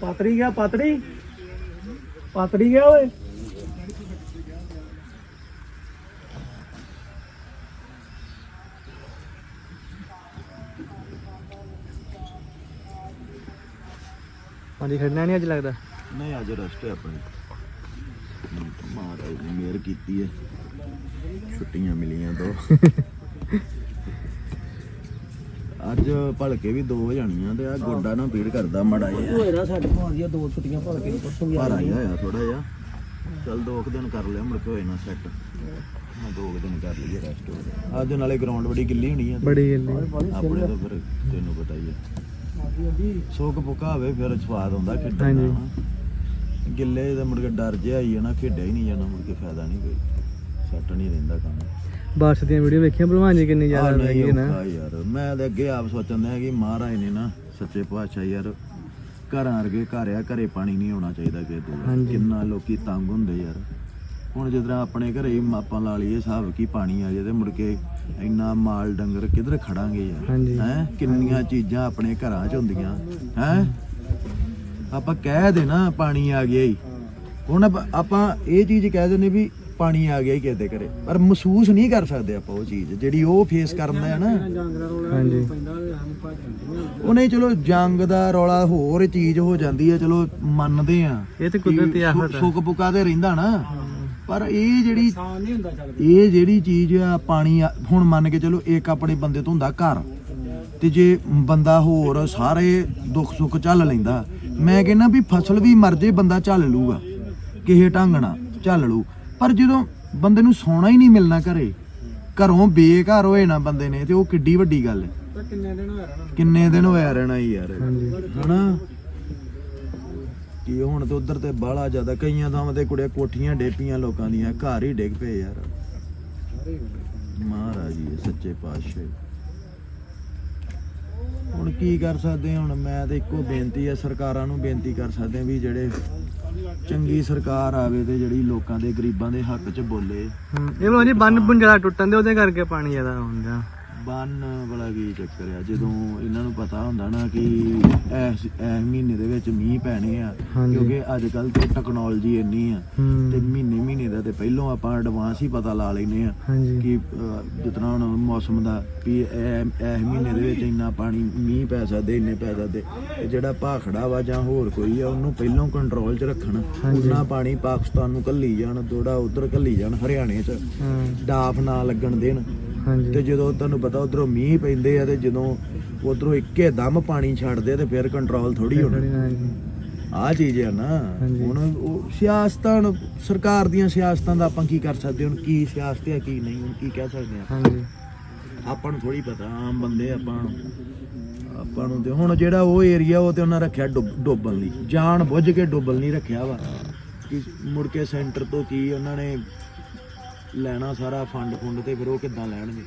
ਪਾਤੜੀ ਗਿਆ ਪਾਤੜੀ ਪਾਤੜੀ ਗਿਆ ਓਏ। ਹਾਂਜੀ ਖੜਨਾ ਨਹੀਂ ਅੱਜ ਲੱਗਦਾ? ਨਹੀਂ, ਅੱਜ ਰੈਸਟ ਹੈ ਆਪਣੀ। ਮਹਾਰਾਜ ਨੇ ਮਿਹਰ ਕੀਤੀ ਹੈ। ਛੁੱਟੀਆਂ ਮਿਲੀਆਂ ਦੋ। ਅੱਜ ਭਲਕੇ ਵੀ ਦੋ ਹੋ ਜਾਣੀਆਂ ਤੇ ਆ ਗੋਡਾ ਨਾ ਪੀੜ ਕਰਦਾ ਮੜਾ ਜਿਹਾ। ਹੋਏ ਨਾ ਸਾਡੇ ਕੋਲ ਆਉਂਦੀਆਂ ਦੋ ਛੁੱਟੀਆਂ ਭਲ ਕੇ ਪਰਸੋਂ ਵੀ ਭਾਰਾ ਹੋਇਆ ਥੋੜਾ ਜਿਹਾ। ਚੱਲ ਦੋ ਕੁ ਦਿਨ ਕਰ ਲਿਆ ਮੁੜ ਕੇ ਹੋਏ ਨਾ ਸੈੱਟ ਮੈਂ ਦੋ ਕੁ ਦਿਨ ਕਰ ਲਈਏ ਰੈਸਟ ਅੱਜ ਨਾਲੇ ਗਰਾਊਂਡ ਬੜੀ ਗਿੱਲੀ ਹੋਣੀ ਆ। ਬੜੀ ਗੱਲ। ਆਪਣੇ ਤਾਂ ਫਿਰ ਤੈਨੂੰ ਪਤਾ ਹੀ ਹੈ ਸੋਕ ਪੁਕਾ ਹੋਵੇ ਫਿਰ ਸਵਾਦ ਆਉਂਦਾ ਖੇਡਣ ਹਾਂਜੀ। ਦਾ ਨਾ। ਗਿੱਲੇ ਦਾ ਮੁੜ ਕੇ ਡਰ ਜਿਹਾ ਹੀ ਜਾਣਾ ਖੇਡਿਆ ਹੀ ਨਹੀਂ ਜਾਣਾ ਮੁੜ ਕੇ ਫਾਇਦਾ ਨਹੀਂ ਕੋਈ। ਸੱਟ ਨਹੀਂ ਰਹਿੰਦਾ ਕੰਮ। ਬਾਰਸ ਦੀਆਂ ਵੀਡੀਓ ਵੇਖੀਆਂ ਭਲਵਾਨ ਜੀ ਕਿੰਨੀ ਜ਼ਿਆਦਾ ਲੱਗੀ ਨਾ। ਯਾਰ। ਮੈਂ ਤੇ ਅੱਗੇ ਆਪ ਸੋਚਣ ਦਿਆ ਕਿ ਮਹਾਰਾਜ ਨੇ ਨਾ ਸੱਚੇ ਪਾਤਸ਼ਾਹ ਯਾਰ ਘਰਾਂ ਵਰਗੇ ਘਰ ਆ ਘਰੇ ਪਾਣੀ ਨਹੀਂ ਆਉਣਾ ਚਾਹੀਦਾ ਕਿ। ਕਿੰਨਾ ਲੋਕੀ ਤੰਗ ਹੁੰਦੇ ਯਾਰ। ਹੁਣ ਜਿੱਦਾਂ ਆਪਣੇ ਘਰੇ ਹੀ ਆਪਾਂ ਲਾ ਲਈਏ ਹਿਸਾਬ ਕੀ ਪਾਣੀ ਆ ਜੇ ਤੇ ਮੁੜ ਕੇ ਇੰਨਾ ਮਾਲ ਡੰਗਰ ਕਿੱਧਰ ਖੜਾਂਗੇ। ਯਾਰ। ਹੈ? ਕਿੰਨੀਆਂ ਚੀਜ਼ਾਂ ਆਪਣੇ ਘਰਾਂ 'ਚ ਹੁੰਦੀਆਂ। ਹੈ? ਆਪਾਂ ਕਹਿ ਦੇ ਨਾ ਪਾਣੀ ਆ ਗਿਆ ਹੀ। ਹੁਣ ਆਪਾਂ- ਇਹ ਚੀਜ਼ ਕਹਿ ਦਿੰਦੇ ਵੀ ਪਾਣੀ ਆ ਗਿਆ ਹੀ ਕਿਸੇ ਦੇ ਘਰੇ। ਪਰ ਮਹਿਸੂਸ ਨਹੀਂ ਕਰ ਸਕਦੇ ਆਪਾਂ ਉਹ ਚੀਜ਼ ਜਿਹੜੀ ਉਹ ਫੇਸ ਕਰਦਾ ਹੈ ਨਾ। ਹਾਂਜੀ। ਉਹ ਨਹੀਂ ਚਲੋ ਜੰਗ ਦਾ ਰੌਲਾ ਹੋਰ ਚੀਜ਼ ਹੋ ਜਾਂਦੀ ਹੈ ਚਲੋ ਮੰਨਦੇ ਆ ਇਹ ਤੇ ਕੁਦਰਤੀ ਆਫਤ ਹੈ। ਸੁੱਕ ਪੁਕਾ ਤੇ ਰਹਿੰਦਾ ਨਾ। ਪਰ ਇਹ ਜਿਹੜੀ ਇਹ ਜਿਹੜੀ ਚੀਜ਼ ਆ ਪਾਣੀ ਹੁਣ ਮੰਨ ਕੇ ਚਲੋ ਇੱਕ ਆਪਣੇ ਬੰਦੇ ਤੋਂ ਹੁੰਦਾ ਘਰ। ਤੇ ਜੇ ਬੰਦਾ ਹੋਰ ਸਾਰੇ ਦੁੱਖ ਸੁੱਖ ਚੱਲ ਲੈਂਦਾ ਮੈਂ ਕਹਿੰਦਾ ਵੀ ਫਸਲ ਵੀ ਮਰ ਜੇ ਬੰਦਾ ਚੱਲ ਲੂਗਾ ਕਿਸੇ ਢੰਗ ਨਾਲ ਚੱਲ ਲੂ ਪਰ ਜਦੋਂ ਬੰਦੇ ਨੂੰ ਸੌਣਾ ਹੀ ਨਹੀਂ ਮਿਲਣਾ ਘਰੇ ਘਰੋਂ ਬੇਘਰ ਹੋਏ ਨਾ ਬੰਦੇ ਨੇ ਤੇ ਉਹ ਕਿੱਡੀ ਵੱਡੀ ਗੱਲ ਹੈ। ਕਿੰਨੇ ਦਿਨ ਹੋਇਆ ਰਹਿਣਾ? ਹੀ ਯਾਰ। ਹਨਾ? ਕੀ ਹੁਣ ਤੇ ਉਧਰ ਤੇ ਬਾਹਲਾ ਜ਼ਿਆਦਾ ਕਈਆਂ ਥਾਵਾਂ ਤੇ ਕੁੜੀਆਂ ਕੋਠੀਆਂ ਡੇਪੀਆਂ ਲੋਕਾਂ ਦੀਆਂ ਘਰ ਹੀ ਡਿੱਗ ਪਏ ਯਾਰ। ਮਹਾਰਾਜ ਜੀ ਸੱਚੇ ਪਾਤਸ਼ਾਹ। ਹੁਣ ਕੀ ਕਰ ਸਕਦੇ ਹਾਂ ਹੁਣ? ਮੈਂ ਤੇ ਇੱਕੋ ਬੇਨਤੀ ਹੈ ਸਰਕਾਰਾਂ ਨੂੰ ਬੇਨਤੀ ਕਰ ਸਕਦੇ ਹਾਂ ਵੀ ਜਿਹੜੇ ਚੰਗੀ ਸਰਕਾਰ ਆਵੇ ਤੇ ਜਿਹੜੀ ਲੋਕਾਂ ਦੇ ਗਰੀਬਾਂ ਦੇ ਹੱਕ 'ਚ ਬੋਲੇ। ਹਮ, ਇਹ ਲੋ ਜੀ ਬੰਨ ਬੁੰਜਲਾ ਟੁੱਟਣ ਦੇ ਉਹਦੇ ਕਰਕੇ ਪਾਣੀ ਜ਼ਿਆਦਾ ਹੁੰਦਾ। ਬੰਨ ਵਾਲਾ ਕੀ ਚੱਕਰ ਆ? ਜਦੋਂ ਇਹਨਾਂ ਨੂੰ ਪਤਾ ਹੁੰਦਾ ਨਾ ਕਿ ਇਸ ਇਸ ਮਹੀਨੇ ਦੇ ਵਿੱਚ ਮੀਂਹ ਪੈਣੇ ਆ ਹਾਂਜੀ। ਕਿਉਂਕਿ ਅੱਜ ਕੱਲ ਤੇ ਟੈਕਨੋਲੋਜੀ ਇੰਨੀ ਆ ਤੇ ਮਹੀਨੇ ਮਹੀਨੇ ਦਾ ਤੇ ਪਹਿਲਾਂ ਆਪਾਂ ਐਡਵਾਂਸ ਹੀ ਪਤਾ ਲਾ ਲੈਨੇ ਆ ਹਾਂਜੀ। ਕਿ ਅਹ, ਜਿਤਨਾ ਹੁਣ ਮੌਸਮ ਦਾ ਵੀ ਇਹ ਇਸ ਮਹੀਨੇ ਦੇ ਵਿੱਚ ਇੰਨਾ ਪਾਣੀ ਮੀਂਹ ਪੈ ਸਕਦੇ ਇੰਨੇ ਪੈ ਸਕਦੇ ਤੇ ਜਿਹੜਾ ਭਾਖੜਾ ਵਾ ਜਾਂ ਹੋਰ ਕੋਈ ਆ ਉਹਨੂੰ ਪਹਿਲਾਂ ਕੰਟਰੋਲ 'ਚ ਰੱਖਣ ਹਾਂਜੀ। ਉਹਨਾਂ ਪਾਣੀ ਪਾਕਿਸਤਾਨ ਨੂੰ ਕੱਲੀ ਜਾਣ ਥੋੜਾ ਉਧਰ ਕੱਲੀ ਜਾਣ ਹਰਿਆਣੇ 'ਚ। ਹਾਂ। ਡਾਫ ਨਾ ਲੱਗਣ ਦੇਣ। ਤੇ ਜਦੋਂ ਤੁਹਾਨੂੰ ਪਤਾ ਉਧਰੋਂ ਮੀਂਹ ਪੈਂਦੇ ਆ ਤੇ ਜਦੋਂ ਉਧਰੋਂ ਇੱਕੇ ਦਮ ਪਾਣੀ ਛੱਡਦੇ ਆ ਤੇ ਫਿਰ ਕੰਟਰੋਲ ਥੋੜੀ ਹੋਣਾ। ਆਹ ਚੀਜ਼ ਆ ਨਾ। ਹੁਣ ਉਹ ਸਿਆਸਤਾਂ ਸਰਕਾਰ ਦੀਆਂ ਸਿਆਸਤਾਂ ਦਾ ਆਪਾਂ ਕੀ ਕਰ ਸਕਦੇ ਹੁਣ ਕੀ ਸਿਆਸਤ ਹੈ ਕੀ ਨਹੀਂ ਹੁਣ ਕੀ ਕਹਿ ਸਕਦੇ ਆ। ਹਾਂਜੀ। ਆਪਾਂ ਨੂੰ ਥੋੜੀ ਪਤਾ ਆਮ ਬੰਦੇ ਆਪਾਂ ਆਪਾਂ ਨੂੰ ਤੇ ਹੁਣ ਜਿਹੜਾ ਉਹ ਏਰੀਆ ਉਹ ਤੇ ਉਹਨਾਂ ਰੱਖਿਆ ਡੁੱਬ- ਡੋਬਣ ਲਈ। ਜਾਣ ਬੁੱਝ ਕੇ ਡੋਬਣ ਲਈ ਰੱਖਿਆ ਵਾ। ਕਿ ਮੁੜ ਕੇ ਸੈਂਟਰ ਤੋਂ ਕੀ ਉਹਨਾਂ ਨੇ ਲੈਣਾ ਸਾਰਾ ਫੰਡ ਫੁੰਡ ਤੇ ਫਿਰ ਉਹ ਕਿੱਦਾਂ ਲੈਣਗੇ?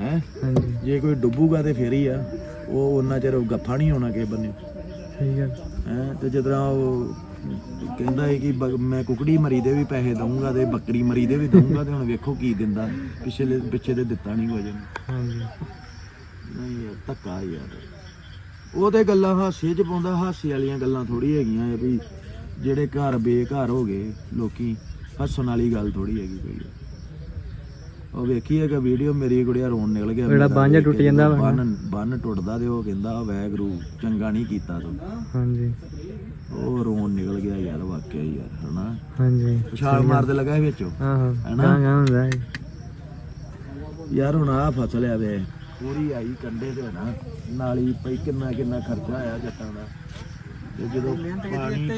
ਹੈ? ਹਾਂਜੀ। ਜੇ ਕੋਈ ਡੁੱਬੂਗਾ ਤੇ ਫੇਰ ਹੀ ਆ। ਉਹ ਉਹਨਾਂ ਚਿਰ ਉਹ ਗੱਫਾ ਨਹੀਂ ਹੋਣਾ ਕਿਸੇ ਬੰਨੇ। ਠੀਕ ਹੈ ਹੈ? ਤੇ ਜਦੋਂ ਉਹ ਕਹਿੰਦਾ ਹੈ ਕਿ ਮੈਂ ਕੁਕੜੀ ਮਰੀ ਦੇ ਵੀ ਪੈਸੇ ਦਊਂਗਾ ਤੇ ਬੱਕਰੀ ਮਰੀ ਦੇ ਵੀ ਦਊਂਗਾ ਤੇ ਹੁਣ ਵੇਖੋ ਕੀ ਦਿੰਦਾ। ਪਿਛਲੇ ਪਿੱਛੇ ਤੇ ਦਿੱਤਾ ਨਹੀਂ ਕੁਝ। ਹਾਂਜੀ। ਨਹੀਂ ਯਾਰ ਧੱਕਾ ਯਾਰ। ਉਹ ਤੇ ਗੱਲਾਂ ਹਾਸੇ 'ਚ ਪਾਉਂਦਾ ਹਾਸੇ ਵਾਲੀਆਂ ਗੱਲਾਂ ਥੋੜੀ ਹੈਗੀਆਂ ਵੀ ਜਿਹੜੇ ਘਰ ਬੇਘਰ ਹੋ ਗਏ ਲੋਕੀ। ਹੱਸਣ ਵਾਲੀ ਗੱਲ ਥੋੜੀ ਹੈਗੀ ਕੋਈ। ਉਹ ਵੇਖੀ ਹੈਗਾ ਵੀਡੀਓ ਮੇਰੀ ਗੁੜੀਆ ਰੋਣ ਨਿਕਲ ਗਿਆ ਜਿਹੜਾ ਵੇਖ ਟੁੱਟ ਜਾਂਦਾ। ਬੰਨ ਬੰਨ ਟੁੱਟਦਾ ਤੇ ਉਹ ਕਹਿੰਦਾ ਵੈਗਰੂ ਚੰਗਾ ਨਹੀਂ ਕੀਤਾ ਤੂੰ। ਹਾਂਜੀ। ਉਹ ਰੋਣ ਨਿਕਲ ਗਿਆ ਯਾਰ ਵਾਕਿਆ ਹੀ ਯਾਰ ਹਨਾ? ਹਾਂਜੀ। ਛਾਲ ਮਾਰਦੇ ਲੱਗਾ ਵਿੱਚੋਂ ਆਹੋ ਹੈਨਾ? ਗਾਂ ਗਾਂ ਹੁੰਦਾ ਹੈ ਯਾਰ ਹੁਣ ਆ ਫਸਲ ਆ ਵੇ ਪੂਰੀ ਆਈ ਕੰਡੇ ਤੇ ਨਾ ਨਾਲੀ ਪਈ ਕਿੰਨਾ ਕਿੰਨਾ ਖਰਚਾ ਆਇਆ ਜੱਟਾਂ ਦਾ। ਤੇ ਜਦੋਂ ਪਾਣੀ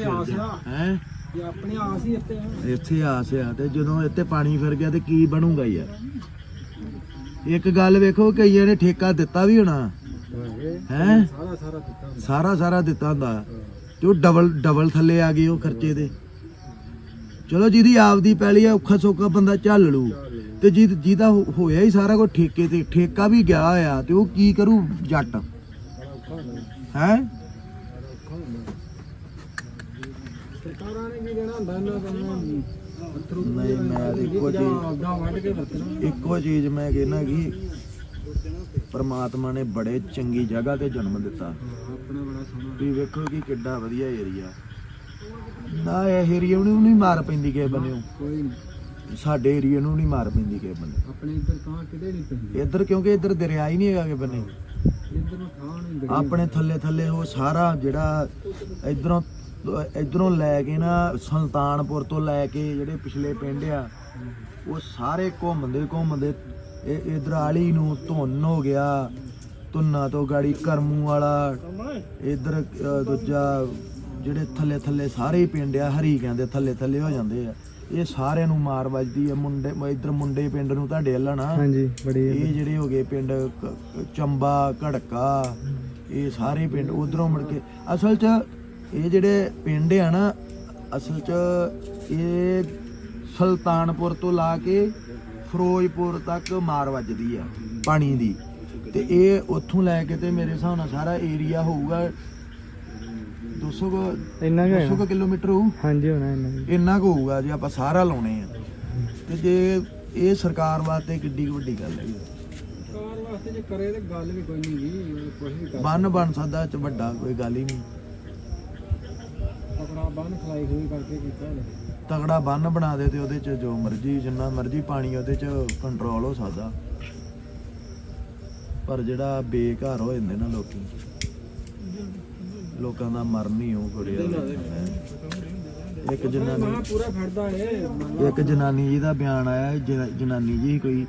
ਹੈ? ਇਹ ਆਪਣੀ ਆਸ ਹੀ ਇੱਥੇ ਇੱਥੇ ਆਸ ਆ ਤੇ ਜਦੋਂ ਇੱਥੇ ਪਾਣੀ ਫਿਰ ਗਿਆ ਤੇ ਕੀ ਬਣੂਗਾ ਯਾਰ ਇੱਕ ਗੱਲ ਵੇਖੋ ਕਈਆਂ ਨੇ ਠੇਕਾ ਦਿੱਤਾ ਵੀ ਹੋਣਾ। ਹੈ ਸਾਰਾ ਸਾਰਾ ਦਿੱਤਾ ਸਾਰਾ ਸਾਰਾ ਦਿੱਤਾ ਹੁੰਦਾ। ਉਹ ਡਬਲ ਡਬਲ ਥੱਲੇ ਆ ਗਏ ਉਹ ਖਰਚੇ ਦੇ। ਚਲੋ ਜਿਹਦੀ ਆਪਦੀ ਪੈਲੀ ਆ ਔਖਾ ਸੌਖਾ ਬੰਦਾ ਝੱਲ ਲੂ। ਤੇ ਜਿਹਦ ਜਿਹਦਾ ਹੋਇਆ ਹੀ ਸਾਰਾ ਕੁਝ ਠੇਕੇ ਤੇ ਠੇਕਾ ਵੀ ਗਿਆ ਆ ਤੇ ਉਹ ਕੀ ਕਰੂ ਜੱਟ? ਹੈ ਸਰਕਾਰਾਂ ਨੇ ਕੀ ਦੇਣਾ ਹੁੰਦਾ ਇਹਨਾਂ ਕੰਮਾਂ ਨੂੰ ਨਹੀਂ ਮੈਂ ਤਾਂ ਇੱਕੋ ਚੀਜ਼ ਅੱਗਾ ਵੱਢ ਕੇ ਵਰਤਣਾ ਇੱਕੋ ਚੀਜ਼ ਮੈਂ ਕਹਿੰਦਾ ਕਿ ਪਰਮਾਤਮਾ ਨੇ ਬੜੇ ਚੰਗੀ ਜਗ੍ਹਾ ਤੇ ਜਨਮ ਦਿੱਤਾ। ਵੀ ਵੇਖੋ ਕਿ ਕਿੱਡਾ ਵਧੀਆ ਏਰੀਆ ਨਾ ਇਹ ਏਰੀਆ ਨੂੰ ਨਹੀਂ ਮਾਰ ਪੈਂਦੀ ਕਿਸੇ ਨਹੀਂ। ਸਾਡੇ ਏਰੀਆ ਨੂੰ ਨਹੀਂ ਮਾਰ ਪੈਂਦੀ ਕਿਸੇ ਬੰਨੇ। ਆਪਣੇ ਇੱਧਰ ਕਾਂ ਕਿਤੇ ਨਹੀਂ ਪੈਂਦੀ। ਇੱਧਰ ਕਿਉਂਕਿ ਇੱਧਰ ਦਰਿਆ ਹੀ ਨਹੀਂ ਹੈਗਾ ਕਿਸੇ ਬੰਨੇ। ਆਪਣੇ ਥੱਲੇ ਥੱਲੇ ਉਹ ਸਾਰਾ ਜਿਹੜਾ ਇਧਰੋਂ ਇਧਰੋਂ ਲੈ ਕੇ ਨਾ ਸੁਲਤਾਨਪੁਰ ਤੋਂ ਲੈ ਕੇ ਜਿਹੜੇ ਪਿਛਲੇ ਪਿੰਡ ਆ ਉਹ ਸਾਰੇ ਘੁੰਮਦੇ ਘੁੰਮਦੇ ਇਹ ਇਧਰ ਆਲੀ ਨੂੰ ਧੁੰਨ ਹੋ ਗਿਆ। ਧੁੰਨਾ ਤੋਂ ਗਾੜੀ ਕਰਮੂ ਵਾਲਾ ਇਧਰ ਦੂਜਾ ਜਿਹੜੇ ਥੱਲੇ ਥੱਲੇ ਸਾਰੇ ਹੀ ਪਿੰਡ ਆ ਹਰੀ ਕਹਿੰਦੇ ਥੱਲੇ ਥੱਲੇ ਹੋ ਜਾਂਦੇ ਆ। ਇਹ ਸਾਰਿਆਂ ਨੂੰ ਮਾਰ ਵੱਜਦੀ ਆ ਮੁੰਡੇ ਇਧਰ ਮੁੰਡੇ ਪਿੰਡ ਨੂੰ ਤੁਹਾਡੇ ਨਾ ਹਾਂਜੀ ਬੜੀ ਇਹ ਜਿਹੜੇ ਹੋ ਗਏ ਪਿੰਡ ਚੰਬਾ ਘੜਕਾ ਇਹ ਸਾਰੇ ਪਿੰਡ ਉਧਰੋਂ ਮੁੜ ਕੇ ਅਸਲ 'ਚ ਇਹ ਜਿਹੜੇ ਪਿੰਡ ਆ ਨਾ ਅਸਲ 'ਚ ਇਹ ਸੁਲਤਾਨਪੁਰ ਤੋਂ ਲਾ ਕੇ ਫਿਰੋਜ਼ਪੁਰ ਤੱਕ ਮਾਰ ਵੱਜਦੀ ਆ ਪਾਣੀ ਦੀ। ਤੇ ਇਹ ਉੱਥੋਂ ਲੈ ਕੇ ਤੇ ਮੇਰੇ ਹਿਸਾਬ ਨਾਲ ਸਾਰਾ ਏਰੀਆ ਹੋਊਗਾ 200 ਕੁ- ਇੰਨਾ 200 ਕੁ ਕਿਲੋਮੀਟਰ ਹੋਊ। ਹਾਂਜੀ ਹੋਣਾ ਇੰਨਾ ਇੰਨਾ ਕੁ ਹੋਊਗਾ ਜੇ ਆਪਾਂ ਸਾਰਾ ਲਾਉਣੇ ਆ। ਤੇ ਜੇ ਇਹ ਸਰਕਾਰ ਵਾਸਤੇ ਕਿੱਡੀ ਕੁ ਵੱਡੀ ਗੱਲ ਹੈ ਕਾਰ ਵਾਸਤੇ ਜੇ ਕਰੇ ਤੇ ਗੱਲ ਵੀ ਕੋਈ ਨਹੀਂ ਜੀ ਕੁਝ ਵੀ ਕਰ ਬੰਨ ਬਣ ਸਕਦਾ ਚ ਵੱਡਾ ਕੋਈ ਗੱਲ ਹੀ ਨਹੀਂ। ਆਪਣਾ ਬੰਨ ਖਲਾਈ ਹੋਈ ਕਰਕੇ ਕੀਤਾ ਨੇ ਤਗੜਾ ਬੰਨ ਬਣਾ ਦੇ ਤੇ ਉਹਦੇ ਚ ਜੋ ਮਰਜ਼ੀ, ਜਿੰਨਾ ਮਰਜ਼ੀ ਪਾਣੀ ਉਹਦੇ ਚ ਕੰਟਰੋਲ ਹੋ ਸਕਦਾ। ਪਰ ਜਿਹੜਾ ਬੇਘਰ ਹੋ ਜਾਂਦੇ ਨਾ ਲੋਕੀ, ਲੋਕਾਂ ਦਾ ਮਰਨ ਹੀ ਉਹ ਕੁੜਿਆ ਇੱਕ ਜਨਾਨੀ ਮਹਾ ਪੂਰਾ ਫੜਦਾ ਏ ਇੱਕ ਜਨਾਨੀ ਜੀ ਦਾ ਬਿਆਨ ਆਇਆ, ਜ- ਜਨਾਨੀ ਜੀ ਕੋਈ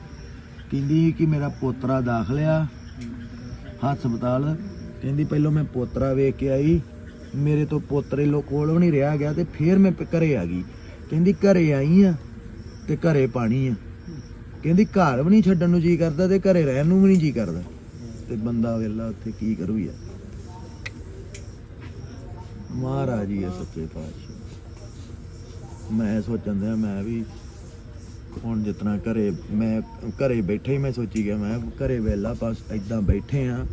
ਕਹਿੰਦੀ ਕਿ ਮੇਰਾ ਪੋਤਰਾ ਦਾਖਲ ਆ ਹਸਪਤਾਲ। ਕਹਿੰਦੀ ਪਹਿਲਾਂ ਮੈਂ ਪੋਤਰਾ ਵੇਖ ਕੇ ਆਈ ਮੇਰੇ ਤੋਂ ਪੋਤਰੇ ਲੋ ਕੋਲ ਵੀ ਨਹੀਂ ਰਿਹਾ ਗਿਆ ਤੇ ਫੇਰ ਮੈਂ ਘਰੇ ਆ ਗਈ। ਕਹਿੰਦੀ ਘਰੇ ਆਈ ਆ ਤੇ ਘਰੇ ਪਾਣੀ ਆ। ਕਹਿੰਦੀ ਘਰ ਵੀ ਨਹੀਂ ਛੱਡਣ ਨੂੰ ਜੀ ਕਰਦਾ ਤੇ ਘਰੇ ਰਹਿਣ ਨੂੰ ਵੀ ਨਹੀਂ ਜੀ ਕਰਦਾ। ਤੇ ਬੰਦਾ ਵੇਲਾ ਉੱਥੇ ਕੀ ਕਰੂ ਯਾਰ। ਮਹਾਰਾਜ ਹੀ ਹੈ ਸੱਚੇ ਪਾਤਸ਼ਾਹ। ਮੈਂ ਸੋਚਣ ਦਿਆ ਮੈਂ ਵੀ ਹੁਣ ਜਿਤਨਾ ਘਰੇ ਮੈਂ ਘਰੇ ਬੈਠੇ ਹੀ ਮੈਂ ਸੋਚੀ ਗਿਆ, ਮੈਂ ਘਰੇ ਵੇਲਾ ਬਸ ਇਦਾਂ ਬੈਠੇ ਆ।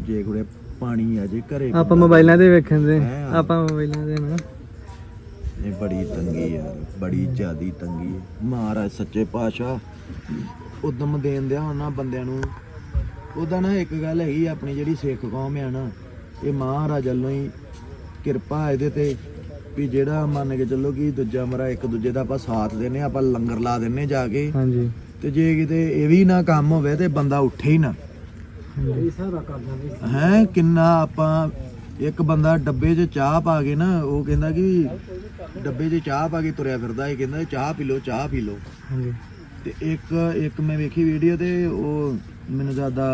ਜੇ ਕੋਲੇ ਪਾਣੀ ਆ ਜੇ ਘਰੇ ਆਪਾਂ ਮੋਬਾਈਲਾਂ ਤੇ ਵੇਖਣ ਦੇ। ਹੈਂ। ਆਪਾਂ ਮੋਬਾਈਲਾਂ ਤੇ ਨਾ। ਇਹ ਬੜੀ ਤੰਗੀ ਆ ਬੜੀ ਜ਼ਿਆਦੀ ਤੰਗੀ ਹੈ ਮਹਾਰਾਜ ਸੱਚੇ ਪਾਤਸ਼ਾਹ ਉਦਮ ਦੇਣ ਦਿਆ ਉਹਨਾਂ ਬੰਦਿਆਂ ਨੂੰ। ਉਹਦਾ ਨਾ ਇੱਕ ਗੱਲ ਹੈਗੀ ਆਪਣੀ ਜਿਹੜੀ ਸਿੱਖ ਕੌਮ ਆ ਨਾ ਇਹ ਮਹਾਰਾਜ ਵੱਲੋਂ ਹੀ ਕਿਰਪਾ ਇਹਦੇ ਤੇ ਵੀ ਜਿਹੜਾ ਮੰਨ ਕੇ ਚੱਲੋ ਕਿ ਦੂਜਾ ਮਰਾ ਇੱਕ ਦੂਜੇ ਦਾ ਆਪਾਂ ਸਾਥ ਦਿੰਨੇ ਆਪਾਂ ਲੰਗਰ ਲਾ ਦਿੰਨੇ ਜਾ ਕੇ। ਹਾਂਜੀ। ਤੇ ਜੇ ਕਿਤੇ ਇਹ ਵੀ ਨਾ ਕੰਮ ਹੋਵੇ ਤੇ ਬੰਦਾ ਉੱਠੇ ਹੀ ਨਾ। ਹੈ ਕਿੰਨਾ ਆਪਾਂ ਇੱਕ ਬੰਦਾ ਡੱਬੇ 'ਚ ਚਾਹ ਪਾ ਕੇ ਨਾ ਉਹ ਕਹਿੰਦਾ ਕਿ ਡੱਬੇ 'ਚ ਚਾਹ ਪਾ ਕੇ ਤੁਰਿਆ ਫਿਰਦਾ ਇਹ ਕਹਿੰਦਾ ਚਾਹ ਪੀ ਲਓ ਚਾਹ ਪੀ ਲਓ। ਹਾਂਜੀ। ਤੇ ਇੱਕ ਇੱਕ ਮੈਂ ਵੇਖੀ ਵੀਡੀਓ ਤੇ ਉਹ ਮੈਨੂੰ ਜ਼ਿਆਦਾ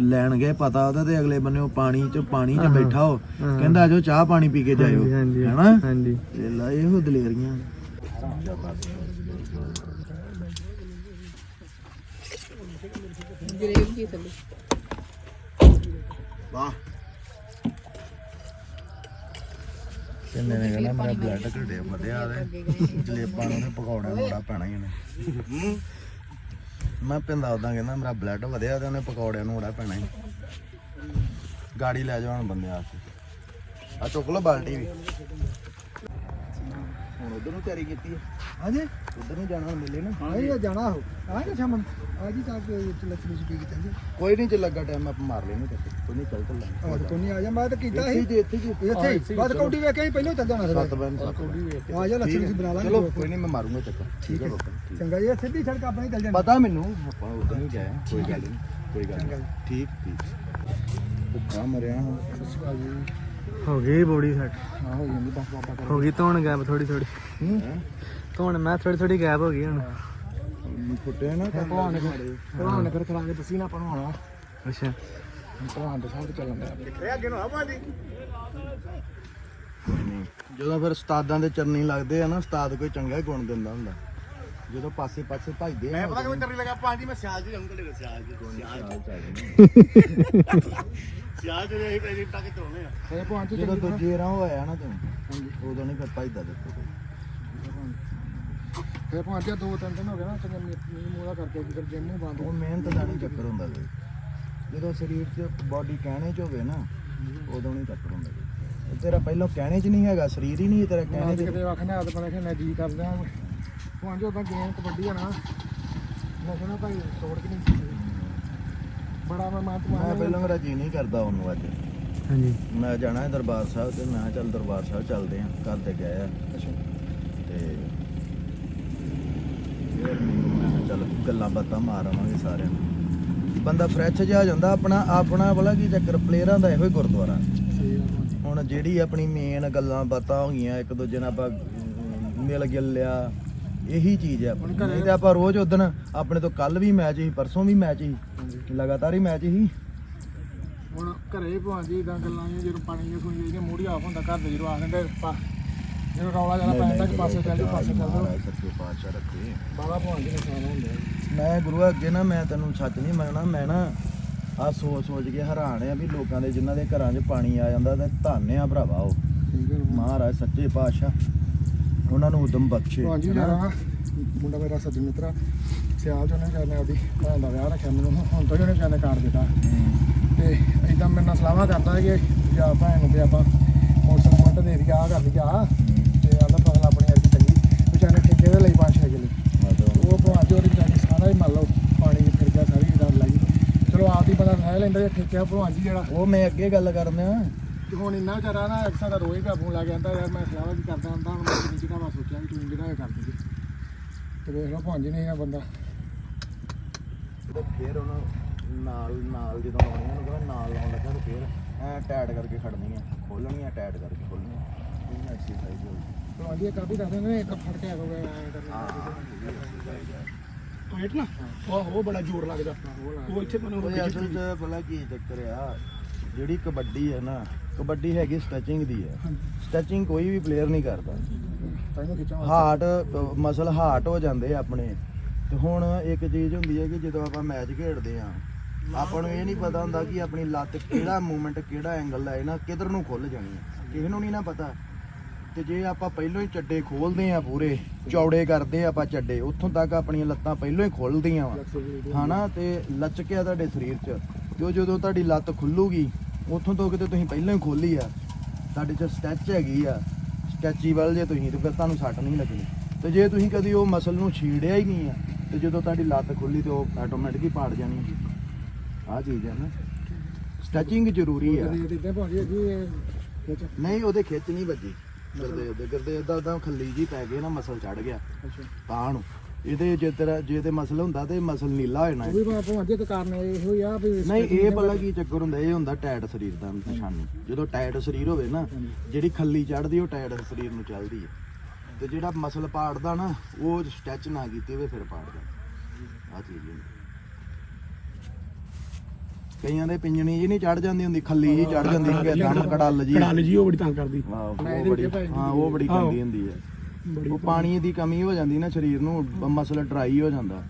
ਲੈਣ ਗਏ ਪਤਾ ਉਹਦਾ ਤੇ ਅਗਲੇ ਬੰਨੇ ਉਹ ਪਾਣੀ 'ਚ ਪਾਣੀ 'ਚ ਬੈਠਾ ਹੋ। ਕਹਿੰਦਾ ਆਜੋ ਚਾਹ ਪਾਣੀ ਪੀ ਕੇ ਜਾਇਓ ਹਾਂਜੀ, ਹਾਂਜੀ ਹੈਨਾ ਹਾਂਜੀ। ਇਹ ਲਾ ਇਹੋ ਦਲੇਰੀਆਂ। ਜਲੇਬੀ ਥੱਲੇ ਵਾਹ। ਕਿੰਨੇ ਨੇ ਕਹਿੰਦਾ ਮੇਰਾ ਬਲੱਡ ਘਟਿਆ ਵਧਿਆ ਤੇ ਜਲੇਬਾਂ ਨੂੰ ਨੂੰ ਬੜਾ ਪੈਣਾ ਹੀ ਉਹਨੇ। ਮੈਂ ਪਿੰਦਾ ਉਦਾਂ ਕਹਿੰਦਾ ਮੇਰਾ ਬਲੱਡ ਵਧਿਆ ਤੇ ਉਹਨੇ ਪਕੌੜਿਆਂ ਨੂੰ ਬੜਾ ਪੈਣਾ ਹੀ। ਗਾੜੀ ਲੈ ਜਾਓ ਹੁਣ ਬੰਦੇ ਆ ਕੇ। ਆ ਚੁੱਕ ਲਓ ਬਾਲਟੀ ਵੀ। ਹੁਣ ਉਧਰ ਨੂੰ ਤਿਆਰੀ ਕੀਤੀ ਹੈ। ਹਾਂਜੀ। ਉਧਰ ਨੂੰ ਜਾਣਾ ਮਿਲੇ ਨਾ। ਹਾਂ ਇਹ ਜਾਣਾ ਹੋ ਆ ਨਾ ਸ਼ਾਮ ਅੱਜ ਹੀ ਚਾਹ ਕੇ ਲੱਛਮੀ ਸੁਪੀ ਕੀ ਚੰਦੀ ਕੋਈ ਨਹੀਂ ਜੇ ਲੱਗਾ ਟਾਈਮ ਆਪਾਂ ਮਾਰ ਲੈਣੇ ਤੇ ਕੋਈ ਨਹੀਂ ਚੱਲ ਚੱਲ ਆਹ ਕੋਈ ਨਹੀਂ ਆ ਜਾ। ਮੈਂ ਤਾਂ ਕੀਤਾ ਇੱਥੇ ਸੀ ਜੀ ਇੱਥੇ ਜੀ। ਇੱਥੇ ਬਾਅਦ ਕੌਡੀ ਵੇਖ ਕੇ ਪਹਿਲਾਂ ਚੱਲ ਜਾਣਾ ਸੱਤ ਸੀ ਬੈਨ ਸੱਤ ਬੈਨ ਆ ਜਾ ਲੱਛਮੀ ਬਣਾ ਲਾਂਗੇ। ਚਲੋ ਕੋਈ ਨਹੀਂ ਮੈਂ ਮਾਰੂੰਗਾ ਚੱਕਰ। ਠੀਕ ਹੈ ਚੰਗਾ ਜੀ ਸਿੱਧੀ ਸੜਕ ਆਪਣੀ ਚੱਲ ਜਾਣੀ। ਪਤਾ ਮੈਨੂੰ ਆਪਾਂ ਉਦੋਂ ਹੀ ਗਏ ਕੋਈ ਗੱਲ ਨਹੀਂ ਕੋਈ ਗੱਲ ਨਹੀਂ। ਠੀਕ ਠੀਕ। ਭੁੱਖਾ ਮਰਿਆ ਹਾਂ। ਹੋ ਗਈ ਬੋਡੀ ਸੈਟ। ਹਾਂ ਹੋ ਬਸ ਬਾਬਾ ਹੋ ਗਈ ਧੋਣ ਗੈਪ ਥੋੜੀ ਥੋੜੀ ਹੂੰ ਧੋਣ ਮੈਂ ਥੋੜੀ ਥੋੜੀ ਗੈਪ ਹੋ ਗਈ ਹੁਣ। ਫੁੱਟੇ ਨਾ ਭਲਵਾਨ ਨੇ ਭਲਵਾਨ ਨੇ ਫਿਰ ਕੇ ਦੱਸੀ ਨਾ ਆਪਾਂ ਨੂੰ ਹੁਣ ਅੱਛਾ ਭਲਵਾਨ ਦੇ ਸਾਹਮਣੇ ਚੱਲਣ ਦਾ। ਜਦੋਂ ਫਿਰ ਉਸਤਾਦਾਂ ਦੇ ਚਰਨੀ ਲੱਗਦੇ ਆ ਨਾ ਉਸਤਾਦ ਕੋਈ ਚੰਗਾ ਹੀ ਗੁਣ ਦਿੰਦਾ ਹੁੰਦਾ। ਜਦੋਂ ਪਾਸੇ ਪਾਸੇ ਭਜਦੇ ਆ ਮੈਂ ਪਤਾ ਕਰਨੀ ਲੱਗਾ ਪਾਣੀ ਮੈਂ ਸਿਆਲ ਚ ਜਾਊਂਗਾ ਲੈ ਸਿਆਲ ਚ ਸਿਆਲ ਸਿਆਲ ਚ ਇਹ ਪੈਸੇ ਟੱਕ ਚੋਣੇ ਆ? ਇਹ ਭਲਵਾਨ ਚ ਜਦੋਂ ਦੂਜੇ ਰਾਹ ਹੋਇਆ ਨਾ ਤੂੰ ਉਦੋਂ ਨਹੀਂ ਫਿਰ ਭਜਦਾ ਦੇਖੋ ਫਿਰ ਭਲਵਾਨ ਜੀ ਦੋ ਤਿੰਨ ਦਿਨ ਹੋ ਗਏ ਨਾ ਚੰਗਾ ਮੂੰਹ ਦਾ ਕਰਕੇ ਫਿਰ ਜਿੰਮ ਨੂੰ ਬੰਦ ਉਹ ਮਿਹਨਤ ਦਾ ਨਹੀਂ ਚੱਕਰ ਹੁੰਦਾ ਕੋਈ ਜਦੋਂ ਸਰੀਰ 'ਚ ਬਾਡੀ ਕਹਿਣੇ 'ਚ ਹੋਵੇ ਨਾ ਉਦੋਂ ਨਹੀਂ ਚੱਕਰ ਹੁੰਦਾ। ਇਹ ਤੇਰਾ ਪਹਿਲਾਂ ਕਹਿਣੇ 'ਚ ਨਹੀਂ ਹੈਗਾ ਸਰੀਰ ਹੀ ਨਹੀਂ ਤੇਰਾ ਕਹਿਣੇ 'ਚ। ਕਿਤੇ ਆਖਣੇ ਆਦ ਬਣਾ ਕੇ ਮੈਂ ਜੀ ਕਰਦਾ। ਭਲਵਾਨ ਜੀ ਉਦਾਂ ਗੇਮ ਕਬੱਡੀ ਆ ਨਾ ਮੈਂ ਸੁਣਾ ਭਾਈ ਤੋੜ ਕੇ ਨਹੀਂ ਬੜਾ ਮੈਂ ਮਾਤ ਮੈਂ ਪਹਿਲਾਂ ਮੇਰਾ ਜੀ ਨਹੀਂ ਕਰਦਾ ਉਹਨੂੰ ਅੱਜ। ਹਾਂਜੀ। ਮੈਂ ਜਾਣਾ ਹੈ ਦਰਬਾਰ ਸਾਹਿਬ ਤੇ ਮੈਂ ਕਿਹਾ ਚੱਲ ਦਰਬਾਰ ਸਾਹਿਬ ਚੱਲਦੇ ਆਂ ਘਰ ਤੇ ਗਏ ਆ। ਅੱਛਾ। ਤੇ ਮੈਂ ਕਿਹਾ ਚੱਲ ਗੱਲਾਂ ਬਾਤਾਂ ਮਾਰ ਆਵਾਂਗੇ ਸਾਰਿਆਂ ਨੂੰ। ਬੰਦਾ ਫਰੈਸ਼ ਜਿਹਾ ਹੋ ਜਾਂਦਾ ਆਪਣਾ ਆਪਣਾ ਵਾਲਾ ਕੀ ਚੱਕਰ ਪਲੇਅਰਾਂ ਦਾ ਇਹੋ ਹੀ ਗੁਰਦੁਆਰਾ। ਹੁਣ ਜਿਹੜੀ ਆਪਣੀ ਮੇਨ ਗੱਲਾਂ ਬਾਤਾਂ ਹੋ ਗਈਆਂ ਇੱਕ ਦੂਜੇ ਨਾਲ ਆਪਾਂ ਮਿਲ ਗਿਲ ਲਿਆ ਇਹੀ ਚੀਜ਼ ਹੈ ਆਪਣੀ ਨਹੀਂ ਤੇ ਆਪਾਂ ਰੋਜ਼ ਉਦਣ ਆਪਣੇ ਤੋਂ ਕੱਲ ਵੀ ਮੈਚ ਸੀ ਪਰਸੋਂ ਵੀ ਮੈਚ ਸੀ ਲਗਾਤਾਰ ਹੀ ਮੈਚ ਸੀ। ਹੁਣ ਘਰੇ ਭਾਂਜੀ ਇਦਾਂ ਗੱਲਾਂ ਜਦੋਂ ਪਾਣੀ ਦੀ ਸੁਣੀ ਜਾਈਏ ਮੂੜੀ ਆਫ ਹੁੰਦਾ ਘਰ ਦੇ ਜਦੋਂ ਆ ਪਾ ਜਦੋਂ ਰੌਲਾ ਜ਼ਿਆਦਾ ਪੈ ਜਾਂਦਾ ਕਿ ਪਾਸੇ ਚੱਲ ਜਾਓ ਪਾਸੇ ਚੱਲ ਜਾਓ। ਮਹਾਰਾਜ ਸੱਚੇ ਪਾਤਸ਼ਾਹ ਰੱਖੇ। ਬਾਬਾ ਭਾਂਜੀ ਨੁਕਸਾਨ ਹੁੰਦਾ ਮੈਂ ਗੁਰੂ ਅੱਗੇ ਨਾ ਮੈਂ ਤੈਨੂੰ ਸੱਚ ਨਹੀਂ ਮੰਨਣਾ ਮੈਂ ਨਾ ਆ ਸੋਚ ਸੋਚ ਕੇ ਹੈਰਾਨ ਆ ਵੀ ਲੋਕਾਂ ਦੇ ਜਿਨ੍ਹਾਂ ਦੇ ਘਰਾਂ 'ਚ ਪਾਣੀ ਆ ਜਾਂਦਾ ਤੇ ਧੰਨ ਆ ਭਰਾਵਾ ਉਹ। ਮਹਾਰਾਜ ਸੱਚੇ ਪਾਤਸ਼ਾਹ ਉਹਨਾਂ ਨੂੰ ਉਦਮ ਬਖਸ਼ੇ ਮੁੰਡਾ ਮੇਰਾ ਸੱਜਣ ਮਿੱਤਰਾ ਸਿਆਲ ਚ ਉਹਨੇ ਆਪਦੀ ਭੈਣ ਦਾ ਵਿਆਹ ਰੱਖਿਆ ਮੈਨੂੰ ਹੁਣ ਤੋਂ ਉਹਨੇ ਕਹਿੰਦੇ ਕਾਰਡ ਦਿੱਤਾ। ਤੇ ਇਦਾਂ ਮੇਰੇ ਨਾਲ ਸਲਾਹਾਂ ਕਰਦਾ ਕਿ ਜਾਂ ਭੈਣ ਨੂੰ ਤੇ ਆਪਾਂ ਮੋਟਰ ਮੋਟਰ ਦੇ ਦੀ ਆ ਕਰ ਦੀ ਆ ਤੇ ਆਂਦਾ ਫਸਲ ਆਪਣੀ ਅਰਜੀ ਚੰਗੀ ਵਿਚਾਰੇ ਠੇਕੇ ਦੇ ਲਈ ਪੰਜ ਛੇ ਕਿੱਲੇ ਮਤਲਬ ਉਹ ਭਾਂਜੀ ਉਹਦੀ ਵਿਚਾਰੀ ਸਾਰਾ ਹੀ ਮੰਨ ਲਓ ਪਾਣੀ ਚ ਫਿਰ ਗਿਆ ਸਾਰੀ ਗੱਲ ਲੱਗੀ ਚਲੋ ਆਪ ਹੀ ਪਤਾ ਰਹਿ ਲੈਂਦਾ ਜੇ ਠੇਕਿਆ ਭਾਂਜੀ ਜਿਹੜਾ। ਉਹ ਮੈਂ ਅੱਗੇ ਗੱਲ ਕਰਨਾ ਤੇ ਹੁਣ ਇੰਨਾ ਵਿਚਾਰਾ ਨਾ ਅਕਸਰ ਦਾ ਰੋਜ਼ ਕਾਬੂ ਲੱਗ ਜਾਂਦਾ ਯਾਰ ਮੈਂ ਸਲਾਹ ਵੀ ਕਰਦਾ ਹੁੰਦਾ ਹੁਣ ਮੈਂ ਕਿਹਦੀ ਕਿਹਦਾ ਮੈਂ ਸੋਚਿਆ ਵੀ ਤੂੰ ਜਿਹੜਾ ਇਹ ਕਰ ਦਈਏ ਤੇ ਵੇਖ ਲਓ ਭਾਂਜੀ ਨਹੀਂ ਆ ਬੰਦਾ। ਤੇ ਫਿਰ ਉਹਨੂੰ ਨਾਲ ਨਾਲ ਜਦੋਂ ਲਾਉਣੀ ਉਹਨੂੰ ਕਹਿੰਦਾ ਨਾਲ ਲਾਉਣ ਲੱਗਾ ਤੇ ਫਿਰ ਐ ਟਾਈਟ ਕਰਕੇ ਖੜਨੀ ਆ। ਖੋਲਣੀ ਆ ਟਾਈਟ ਕਰਕੇ ਖੋਲਣੀ ਆ। ਇਹ ਐਕਸਰਸਾਈਜ਼ ਹੋ ਗਈ ਭਾਂਜੀ ਇਹ ਕਾਫੀ ਦੱਸਦੇ ਨੇ ਇੱਕ ਫੜ ਕੇ ਆ ਗਿਆ ਐਂ ਕਰਨਾ ਹਾਈਟ ਨਾ? ਉਹ ਉਹ ਬੜਾ ਜ਼ੋਰ ਲੱਗਦਾ। ਉਹ ਇੱਥੇ ਮੈਨੂੰ ਉਹ ਅਸਲ 'ਚ ਭਲਾ ਕੀ ਚੱਕਰ ਆ ਜਿਹੜੀ ਕਬੱਡੀ ਹੈ ਨਾ ਕਬੱਡੀ ਹੈਗੀ ਸਟੈਚਿੰਗ ਦੀ ਹੈ ਸਟੈਚਿੰਗ ਕੋਈ ਵੀ ਪਲੇਅਰ ਨਹੀਂ ਕਰਦਾ। ਤਾਂ ਇਹਨੂੰ ਖਿੱਚਾਂ ਹਾਰਟ ਮਸਲ ਹਾਰਟ ਹੋ ਜਾਂਦੇ ਆ ਆਪਣੇ। ਤੇ ਹੁਣ ਇੱਕ ਚੀਜ਼ ਹੁੰਦੀ ਹੈ ਕਿ ਜਦੋਂ ਆਪਾਂ ਮੈਚ ਖੇਡਦੇ ਆ ਆਪਾਂ ਨੂੰ ਇਹ ਨਹੀਂ ਪਤਾ ਹੁੰਦਾ ਕਿ ਆਪਣੀ ਲੱਤ ਕਿਹੜਾ ਮੂਵਮੈਂਟ ਕਿਹੜਾ ਐਂਗਲ ਲਾਏ ਨਾ ਕਿੱਧਰ ਨੂੰ ਖੁੱਲ ਜਾਣੀ ਹੈ ਕਿਸੇ ਨੂੰ ਨਹੀਂ ਨਾ ਪਤਾ। ਤੇ ਜੇ ਆਪਾਂ ਪਹਿਲਾਂ ਹੀ ਚੱਡੇ ਖੋਲਦੇ ਆ ਪੂਰੇ ਚੌੜੇ ਕਰਦੇ ਆ ਆਪਾਂ ਚੱਡੇ ਉੱਥੋਂ ਤੱਕ ਆਪਣੀਆਂ ਲੱਤਾਂ ਪਹਿਲਾਂ ਹੀ ਖੁੱਲਦੀਆਂ ਵਾ। ਹਨਾ? ਤੇ ਲਚਕਿਆ ਤੁਹਾਡੇ ਸਰੀਰ 'ਚ। ਤੇ ਉਹ ਜਦੋਂ ਤੁਹਾਡੀ ਲੱਤ ਖੁੱਲੂਗੀ ਉੱਥੋਂ ਤੋਂ ਕਿਤੇ ਤੁਸੀਂ ਪਹਿਲਾਂ ਹੀ ਖੋਲੀ ਆ। ਤੁਹਾਡੇ 'ਚ ਸਟੈਚ ਹੈਗੀ ਆ। ਸਟੈਚੀਬਲ ਜੇ ਤੁਸੀਂ ਤੇ ਫਿਰ ਤੁਹਾਨੂੰ ਸੱਟ ਨਹੀਂ ਲੱਗਣੀ। ਤੇ ਜੇ ਤੁਸੀਂ ਕਦੀ ਉਹ ਮਸਲ ਨੂੰ ਛੀੜਿਆ ਹੀ ਨਹੀਂ ਆ ਤੇ ਜਦੋਂ ਤੁਹਾਡੀ ਲੱਤ ਖੁੱਲੀ ਤੇ ਉਹ ਆਟੋਮੈਟਿਕ ਹੀ ਪਾੜ ਜਾਣੀ ਆ। ਚੀਜ਼ ਹੈ ਨਾ। ਸਟੈਚਿੰਗ ਜ਼ਰੂਰੀ ਆ। ਨਹੀਂ ਉਹਦੇ ਖਿੱਚ ਨਹੀਂ ਵੱਜੀ। ਕਰਦੇ ਉਹਦੇ ਕਰਦੇ ਇਦਾਂ ਉਦਾਂ ਖੱਲੀ ਜੀ ਪੈ ਗਈ ਨਾ ਮਸਲ ਚੜ ਗਿਆ। ਅੱਛਾ। ਤਾਂ ਨੂੰ। ਇਹਦੇ ਜੇ ਤੇਰਾ ਜੇ ਤੇ ਮਸਲ ਹੁੰਦਾ ਤੇ ਮਸਲ ਨੀਲਾ ਹੋ ਜਾਣਾ ਉਹ ਵੀ ਮੈਂ ਭਾਂਜੀ ਇੱਕ ਕਾਰਨ ਇਹੋ ਹੀ ਆ ਵੀ ਨਹੀਂ ਇਹ ਪਤਾ ਕੀ ਚੱਕਰ ਹੁੰਦਾ ਇਹ ਹੁੰਦਾ ਟਾਇਟ ਸਰੀਰ ਦਾ ਨਿਸ਼ਾਨੀ। ਜਦੋਂ ਟਾਇਟ ਸਰੀਰ ਹੋਵੇ ਨਾ ਜਿਹੜੀ ਖੱਲੀ ਚੜਦੀ ਉਹ ਟਾਇਟ ਸਰੀਰ ਨੂੰ ਚੱਲਦੀ ਹੈ। ਤੇ ਜਿਹੜਾ ਮਸਲ ਪਾੜਦਾ ਨਾ ਉਹ ਸਟੈਚ ਨਾ ਕੀਤੀ ਹੋਵੇ ਫਿਰ ਪਾੜਦਾ। ਆ ਚੀਜ਼ ਹੁੰਦੀ ਕਈਆਂ ਦੇ ਪਿੰਜਣੀ ਜੀ ਨਹੀਂ ਚੜ ਜਾਂਦੀ ਹੁੰਦੀ ਖੱਲੀ ਜੀ ਚੜ ਜਾਂਦੀ ਕਿ ਦਮ ਕੜਲ ਜੀ ਕੜਾਲ ਜੀ ਉਹ ਬੜੀ ਤੰਗ ਕਰਦੀ। ਉਹ ਬੜੀ ਹਾਂ ਉਹ ਬੜੀ। ਗੰਦੀ ਹੁੰਦੀ ਹੈ ਉਹ ਪਾਣੀ ਦੀ ਕਮੀ ਹੋ ਜਾਂਦੀ ਨਾ ਸਰੀਰ ਨੂੰ ਮਸਲ ਡਰਾਈ ਹੋ ਜਾਂਦਾ।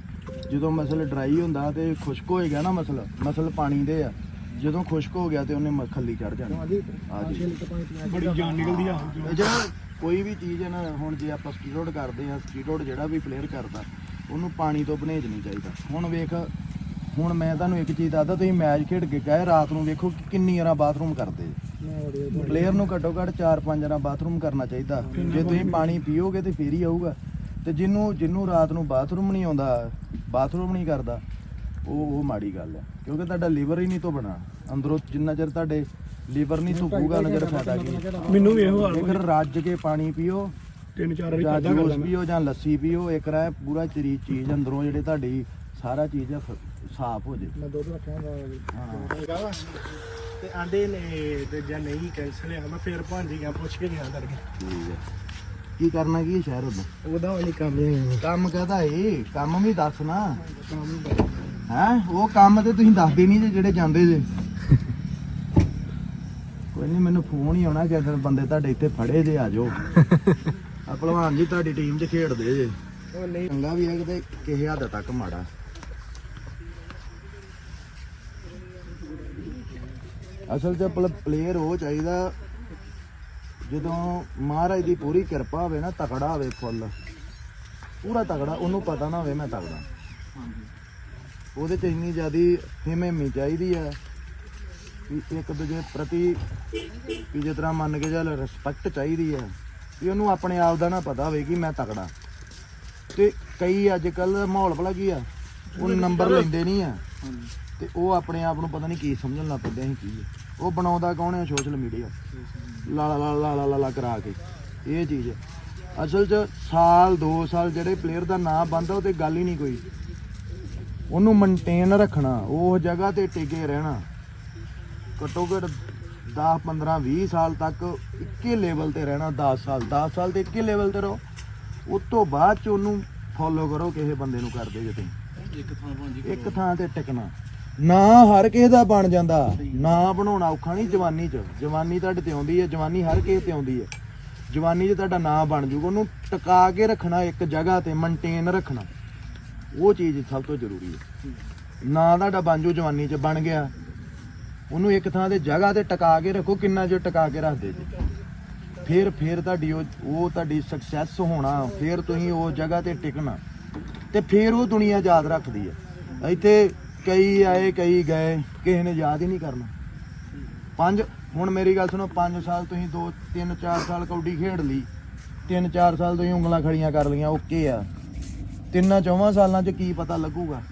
ਜਦੋਂ ਮਸਲ ਡਰਾਈ ਹੁੰਦਾ ਤੇ ਖੁਸ਼ਕ ਹੋ ਗਿਆ ਨਾ ਮਸਲ ਮਸਲ ਪਾਣੀ ਦੇ ਆ। ਜਦੋਂ ਖੁਸ਼ਕ ਹੋ ਗਿਆ ਤੇ ਉਹਨੇ ਖੱਲੀ ਚੜ ਜਾਣੀ। ਬੜੀ ਜਾਨ ਨਿਕਲਦੀ ਆ। ਜਿਹੜਾ ਕੋਈ ਵੀ ਚੀਜ਼ ਹੈ ਨਾ ਹੁਣ ਜੇ ਆਪਾਂ ਸਟੀਰੋਇਡ ਕਰਦੇ ਆ ਸਟੀਰੋਇਡ ਜਿਹੜਾ ਵੀ ਪਲੇਅਰ ਕਰਦਾ ਉਹਨੂੰ ਪਾਣੀ ਤੋਂ ਪਰਹੇਜ਼ ਨਹੀਂ ਚਾਹੀਦਾ। ਹੁਣ ਵੇਖ ਹੁਣ ਮੈਂ ਤੁਹਾਨੂੰ ਇੱਕ ਚੀਜ਼ ਦੱਸਦਾ ਤੁਸੀਂ ਮੈਚ ਖੇਡ ਕੇ ਗਏ ਰਾਤ ਨੂੰ ਵੇਖੋ ਕਿ ਕਿੰਨੀ ਵਾਰਾਂ ਬਾਥਰੂਮ ਕਰਦੇ। ਪਲੇਅਰ ਨੂੰ ਘੱਟੋ ਘੱਟ 4-5 ਵਾਰਾਂ ਬਾਥਰੂਮ ਕਰਨਾ ਚਾਹੀਦਾ। ਜੇ ਤੁਸੀਂ ਪਾਣੀ ਪੀਓਗੇ ਤੇ ਫੇਰ ਹੀ ਆਊਗਾ। ਤੇ ਜਿਹਨੂੰ ਜਿਹਨੂੰ ਰਾਤ ਨੂੰ ਬਾਥਰੂਮ ਨਹੀਂ ਆਉਂਦਾ ਬਾਥਰੂਮ ਨਹੀਂ ਕਰਦਾ ਉਹ ਉਹ ਮਾੜੀ ਗੱਲ ਹੈ। ਕਿਉਂਕਿ ਤੁਹਾਡਾ ਲੀਵਰ ਹੀ ਨਹੀਂ ਧੋਬਣਾ ਅੰਦਰੋਂ ਜਿੰਨਾ ਚਿਰ ਤੁਹਾਡੇ ਲੀਵਰ ਨਹੀਂ ਧੁੱਪੂਗਾ ਨਾ ਚਿਰ ਫਾਇਦਾ ਕੀ ਮੈਨੂੰ ਵੀ ਇਹੋ ਹਾਲ ਜੇਕਰ ਰੱਜ ਕੇ ਪਾਣੀ ਪੀਓ ਤਿੰਨ ਚਾਰ ਵਾਰੀ ਖਾਦਾ ਪੀਓ ਜਾਂ ਲੱਸੀ ਪੀਓ ਇੱਕ ਰਾਹ ਪੂਰਾ ਚਰੀ ਚੀਜ਼ ਅੰਦਰੋਂ ਜਿਹੜੇ ਤੁਹਾਡੀ ਸਾਰਾ ਚੀਜ਼ ਆ ਫ- ਸਾਫ਼ ਹੋ ਜੇ। ਮੈਂ ਦੁੱਧ ਰੱਖਿਆ ਹਾਂ। ਤੇ ਆਂਦੇ ਨੇ ਤੇ ਜਾਂ ਨਹੀਂ ਕੈਂਸਲ ਹੈ ਮੈਂ ਫੇਰ ਭਾਂਜੀ ਗਿਆ ਪੁੱਛ ਕੇ ਗਿਆ ਕਰਕੇ ਠੀਕ ਹੈ ਕੀ ਕਰਨਾ ਕੀ ਹੈ ਸ਼ਹਿਰ ਉਦੋਂ ਉਹਦਾ ਵਾਲੀ ਕੰਮ ਹੈ ਕੰਮ ਕਹਦਾ ਏ? ਕੰਮ ਵੀ ਦੱਸ ਨਾ। ਹੈ ਉਹ ਕੰਮ ਤੇ ਤੁਸੀਂ ਦੱਸਦੇ ਨਹੀਂ ਜੇ ਜਿਹੜੇ ਜਾਂਦੇ ਜੇ। ਕੋਈ ਨਹੀਂ ਮੈਨੂੰ ਫੋਨ ਹੀ ਆਉਣਾ ਕਿ ਅਗਰ ਬੰਦੇ ਤੁਹਾਡੇ ਇੱਥੇ ਫੜੇ ਜੇ ਆ ਜਾਓ। ਆ ਭਲਵਾਨ ਜੀ ਤੁਹਾਡੀ ਟੀਮ 'ਚ ਖੇਡਦੇ ਜੇ। ਉਹ ਨਹੀਂ। ਚੰਗਾ ਵੀ ਹੈ ਕਿਤੇ ਕਿਸੇ ਹੱਦ ਤੱਕ ਮਾੜਾ। ਅਸਲ 'ਚ ਪਲੇਅਰ ਉਹ ਚਾਹੀਦਾ ਜਦੋਂ ਮਹਾਰਾਜ ਦੀ ਪੂਰੀ ਕਿਰਪਾ ਹੋਵੇ ਨਾ ਤਕੜਾ ਹੋਵੇ ਫੁੱਲ। ਪੂਰਾ ਤਕੜਾ ਉਹਨੂੰ ਪਤਾ ਨਾ ਹੋਵੇ ਮੈਂ ਤਕੜਾ। ਉਹਦੇ 'ਚ ਇੰਨੀ ਜ਼ਿਆਦੀ ਹਿਮੇਮੀ ਚਾਹੀਦੀ ਹੈ ਕਿ ਇੱਕ ਦੂਜੇ ਪ੍ਰਤੀ ਵੀ ਜਿਸ ਤਰ੍ਹਾਂ ਮੰਨ ਕੇ ਚੱਲ ਰਿਸਪੈਕਟ ਚਾਹੀਦੀ ਹੈ ਵੀ ਉਹਨੂੰ ਆਪਣੇ ਆਪ ਦਾ ਨਾ ਪਤਾ ਹੋਵੇ ਕਿ ਮੈਂ ਤਕੜਾ। ਤੇ ਕਈ ਅੱਜ ਕੱਲ ਮਾਹੌਲ ਭਲਾ ਕੀ ਆ ਉਹ ਨੰਬਰ ਲੈਂਦੇ ਨਹੀਂ ਆ। ਤੇ ਉਹ ਆਪਣੇ ਆਪ ਨੂੰ ਪਤਾ ਨਹੀਂ ਕੀ ਸਮਝਣ ਲੱਗ ਪੈਂਦੇ ਅਸੀਂ ਕੀ ਹੈ ਉਹ ਬਣਾਉਂਦਾ ਕੌਣ ਹੈ ਸੋਸ਼ਲ ਮੀਡੀਆ ਲਾ ਲਾ ਲਾ ਲਾ ਲਾ ਲਾ ਕਰਾ ਕੇ। ਇਹ ਚੀਜ਼ ਹੈ ਅਸਲ 'ਚ ਸਾਲ 2 ਸਾਲ ਜਿਹੜੇ ਪਲੇਅਰ ਦਾ ਨਾਂ ਬੰਦਾ ਉਹ ਤੇ ਗੱਲ ਹੀ ਨਹੀਂ ਕੋਈ। ਉਹਨੂੰ ਮੇਨਟੇਨ ਰੱਖਣਾ ਉਹ ਜਗ੍ਹਾ ਤੇ ਟਿਕੇ ਰਹਿਣਾ। ਘੱਟੋ ਘੱਟ 10 15 20 ਸਾਲ ਤੱਕ ਇੱਕੇ ਲੈਵਲ ਤੇ ਰਹਿਣਾ 10 ਸਾਲ 10 ਸਾਲ ਤੇ ਇੱਕੇ ਲੈਵਲ ਤੇ ਰਹੋ। ਉਸ ਤੋਂ ਬਾਅਦ ਚ ਉਹਨੂੰ ਫੋਲੋ ਕਰੋ ਕਿਸੇ ਬੰਦੇ ਨੂੰ ਕਰਦੇ ਜੇ ਤੁਸੀਂ। ਇੱਕ ਥਾਂ ਭਾਂਜੀ ਇੱਕ ਥਾਂ ਤੇ ਟਿਕਣਾ। ਨਾ ਹਰ ਕਿਸੇ ਦਾ ਬਣ ਜਾਂਦਾ। ਨਾ ਬਣਾਉਣਾ ਔਖਾ ਨਹੀਂ ਜਵਾਨੀ 'ਚ। ਜਵਾਨੀ ਤੁਹਾਡੇ ਤੇ ਆਉਂਦੀ ਹੈ, ਜਵਾਨੀ ਹਰ ਕਿਸੇ ਤੇ ਆਉਂਦੀ ਹੈ। ਜਵਾਨੀ 'ਚ ਤੁਹਾਡਾ ਨਾਂ ਬਣ ਜੂਗਾ ਉਹਨੂੰ ਟਿਕਾ ਕੇ ਰੱਖਣਾ, ਇੱਕ ਜਗ੍ਹਾ ਤੇ ਮੇਨਟੇਨ ਰੱਖਣਾ। ਉਹ ਚੀਜ਼ ਸਭ ਤੋਂ ਜ਼ਰੂਰੀ ਹੈ। ਨਾਂ ਤੁਹਾਡਾ ਬਣ ਜੂ ਜਵਾਨੀ 'ਚ, ਬਣ ਗਿਆ। ਉਹਨੂੰ ਇੱਕ ਥਾਂ ਤੇ ਜਗ੍ਹਾ ਤੇ ਟਿਕਾ ਕੇ ਰੱਖੋ, ਕਿੰਨਾ ਜੋ ਟਿਕਾ ਕੇ ਰੱਖਦੇ ਜੀ। ਫਿਰ ਫਿਰ ਤੁਹਾਡੀ ਉਹ ਉਹ ਤੁਹਾਡੀ ਸਕਸੈਸ ਹੋਣਾ, ਫਿਰ ਤੁਸੀਂ ਉਹ ਜਗ੍ਹਾ ਤੇ ਟਿਕਣਾ। ਤੇ ਫਿਰ ਉਹ ਦੁਨੀਆ ਯਾਦ ਰੱਖਦੀ ਹੈ। ਇੱਥੇ ਕਈ ਆਏ, ਕਈ ਗਏ, ਕਿਸੇ ਨੇ ਯਾਦ ਹੀ ਨਹੀਂ ਕਰਨਾ। ਪੰਜ, ਹੁਣ ਮੇਰੀ ਗੱਲ ਸੁਣੋ 5 ਸਾਲ ਤੁਸੀਂ 2 3 4 ਸਾਲ ਕੌਡੀ ਖੇਡ ਲਈ। 3 4 ਸਾਲ ਤੁਸੀਂ ਉਂਗਲਾਂ ਖੜੀਆਂ ਕਰ ਲਈਆਂ, ਓਕੇ ਆ। ਤਿੰਨਾਂ, ਚੌਵਾਂ ਸਾਲਾਂ 'ਚ ਕੀ ਪਤਾ ਲੱਗੂਗਾ?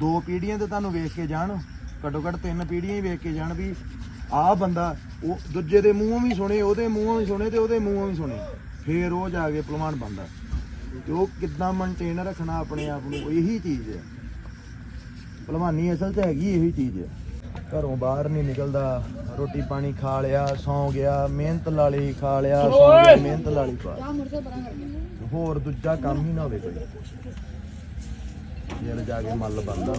ਦੋ ਪੀੜ੍ਹੀਆਂ ਤੇ ਤੁਹਾਨੂੰ ਵੇਖ ਕੇ ਜਾਣ, ਘੱਟੋ ਘੱਟ ਤਿੰਨ ਪੀੜ੍ਹੀਆਂ ਹੀ ਵੇਖ ਕੇ ਜਾਣ ਵੀ ਆਹ ਬੰਦਾ, ਉਹ ਦੂਜੇ ਦੇ ਮੂੰਹੋਂ ਵੀ ਸੁਣੇ, ਉਹਦੇ ਮੂੰਹੋਂ ਵੀ ਸੁਣੇ ਤੇ ਉਹਦੇ ਮੂੰਹੋਂ ਵੀ ਸੁਣੇ। ਫੇਰ ਉਹ ਜਾ ਕੇ ਭਲਵਾਨ ਬੰਦਾ ਤੇ ਉਹ ਕਿੱਦਾਂ ਮੇਨਟੇਨ ਰੱਖਣਾ ਆਪਣੇ ਆਪ ਨੂੰ ਇਹੀ ਚੀਜ਼ ਹੈ। ਭਲਵਾਨੀ ਅਸਲ 'ਚ ਹੈਗੀ ਇਹੀ ਚੀਜ਼ ਹੈ ਘਰੋਂ ਬਾਹਰ ਨਹੀਂ ਨਿਕਲਦਾ ਰੋਟੀ ਪਾਣੀ ਖਾ ਲਿਆ ਸੌਂ ਗਿਆ ਮਿਹਨਤ ਲਾਲੀ ਖਾ ਲਿਆ ਸੌਂ ਗਿਆ ਮਿਹਨਤ ਲਾਲੀ ਪਾ ਹੋਰ ਦੂਜਾ ਕੰਮ ਹੀ ਨਾ ਹੋਵੇ ਕੋਈ। ਯਾਰ ਜਾ ਕੇ ਮੱਲ ਬੰਦਾ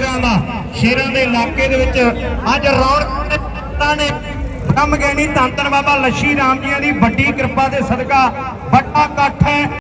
ਸ਼ੇਰਾਂ ਦਾ, ਸ਼ੇਰਾਂ ਦੇ ਇਲਾਕੇ ਦੇ ਵਿੱਚ ਅੱਜ ਰੌਣਕਾਂ ਨੇ ਕੰਮ ਗੈਣੀ ਧੰਨ ਧੰਨ ਬਾਬਾ ਲੱਛੀ ਰਾਮ ਜੀਆਂ ਦੀ ਵੱਡੀ ਕਿਰਪਾ ਦੇ ਸਦਕਾ ਵੱਡਾ ਇਕੱਠ ਹੈ।